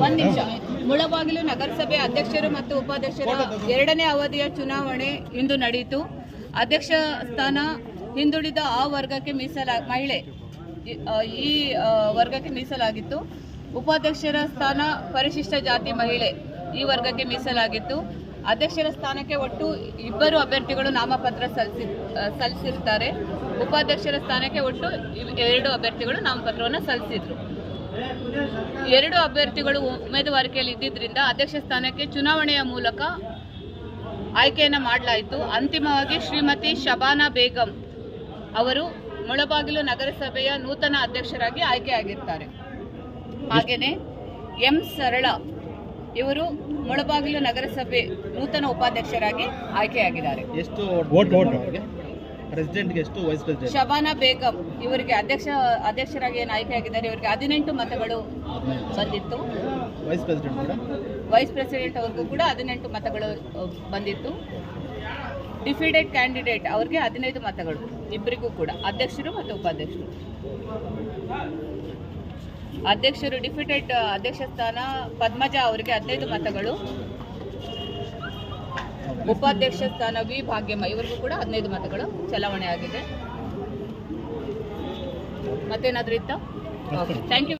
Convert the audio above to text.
ಒಂದ್ ನಿಮಿಷ. ಮುಳಬಾಗಿಲು ನಗರಸಭೆ ಅಧ್ಯಕ್ಷರು ಮತ್ತು ಉಪಾಧ್ಯಕ್ಷರ ಎರಡನೇ ಅವಧಿಯ ಚುನಾವಣೆ ಇಂದು ನಡೆಯಿತು ಅಧ್ಯಕ್ಷ ಸ್ಥಾನ ಹಿಂದುಳಿದ ಆ ವರ್ಗಕ್ಕೆ ಮೀಸಲ ಮಹಿಳೆ ಈ- ವರ್ಗಕ್ಕೆ ಮೀಸಲಾಗಿತ್ತು. ಉಪಾಧ್ಯಕ್ಷರ ಸ್ಥಾನ ಪರಿಶಿಷ್ಟ ಜಾತಿ ಮಹಿಳೆ ಈ ವರ್ಗಕ್ಕೆ ಮೀಸಲಾಗಿತ್ತು. ಅಧ್ಯಕ್ಷರ ಸ್ಥಾನಕ್ಕೆ ಒಟ್ಟು ಇಬ್ಬರು ಅಭ್ಯರ್ಥಿಗಳು ನಾಮಪತ್ರ ಸಲ್ಲಿಸಿ ಸಲ್ಲಿಸಿರ್ತಾರೆ. ಉಪಾಧ್ಯಕ್ಷರ ಸ್ಥಾನಕ್ಕೆ ಒಟ್ಟು ಎರಡು ಅಭ್ಯರ್ಥಿಗಳು ನಾಮಪತ್ರವನ್ನು ಸಲ್ಲಿಸಿದ್ರು. ಎರಡು ಅಭ್ಯರ್ಥಿಗಳು ಉಮೇದುವಾರಿಕೆಯಲ್ಲಿ ಇದ್ದಿದ್ದರಿಂದ ಅಧ್ಯಕ್ಷ ಸ್ಥಾನಕ್ಕೆ ಚುನಾವಣೆಯ ಮೂಲಕ ಆಯ್ಕೆಯನ್ನು ಮಾಡಲಾಯಿತು. ಅಂತಿಮವಾಗಿ ಶ್ರೀಮತಿ ಶಬಾನಾ ಬೇಗಂ ಅವರು ಮುಳಬಾಗಿಲು ನಗರಸಭೆಯ ನೂತನ ಅಧ್ಯಕ್ಷರಾಗಿ ಆಯ್ಕೆಯಾಗಿರ್ತಾರೆ. ಹಾಗೆಯೇ ಎಂ ಸರಳ ಇವರು ಮುಳಬಾಗಿಲು ನಗರಸಭೆ ನೂತನ ಉಪಾಧ್ಯಕ್ಷರಾಗಿ ಆಯ್ಕೆಯಾಗಿದ್ದಾರೆ. ಪ್ರೆಸಿಡೆಂಟ್ಗೆ ಎಷ್ಟು ವೈಸ್ ಪ್ರೆಸಿಡೆಂಟ್ ಶಬಾನಾ ಬೇಗಂ ಇವರಿಗೆ ಅಧ್ಯಕ್ಷ ಅಧ್ಯಕ್ಷರಾಗಿ ಏನು ಆಯ್ಕೆಯಾಗಿದ್ದಾರೆ ಇವರಿಗೆ ಹದಿನೆಂಟು ಮತಗಳು ಬಂದಿತ್ತು. ವೈಸ್ ಪ್ರೆಸಿಡೆಂಟ್ ಕೂಡ? ವೈಸ್ ಪ್ರೆಸಿಡೆಂಟ್ ಅವ್ರಿಗೂ ಕೂಡ ಹದಿನೆಂಟು ಮತಗಳು ಬಂದಿತ್ತು. ಡಿಫಿಡೆಡ್ ಕ್ಯಾಂಡಿಡೇಟ್ ಅವ್ರಿಗೆ ಹದಿನೈದು ಮತಗಳು ಇಬ್ಬರಿಗೂ ಕೂಡ. ಅಧ್ಯಕ್ಷರು ಮತ್ತು ಉಪಾಧ್ಯಕ್ಷರು. ಅಧ್ಯಕ್ಷರು ಡಿಫಿಟೆಡ್ ಅಧ್ಯಕ್ಷ ಸ್ಥಾನ ಪದ್ಮಜಾ ಅವರಿಗೆ ಹದಿನೈದು ಮತಗಳು. ಉಪಾಧ್ಯಕ್ಷ ಸ್ಥಾನ ವಿ ಭಾಗ್ಯಮ್ಮ. ಇವರಿಗೂ ಕೂಡ ಹದಿನೈದು ಮತಗಳು ಚಲಾವಣೆ ಆಗಿದೆ. ಮತ್ತೇನಾದ್ರೂ ಇತ್ತಾ? Thank you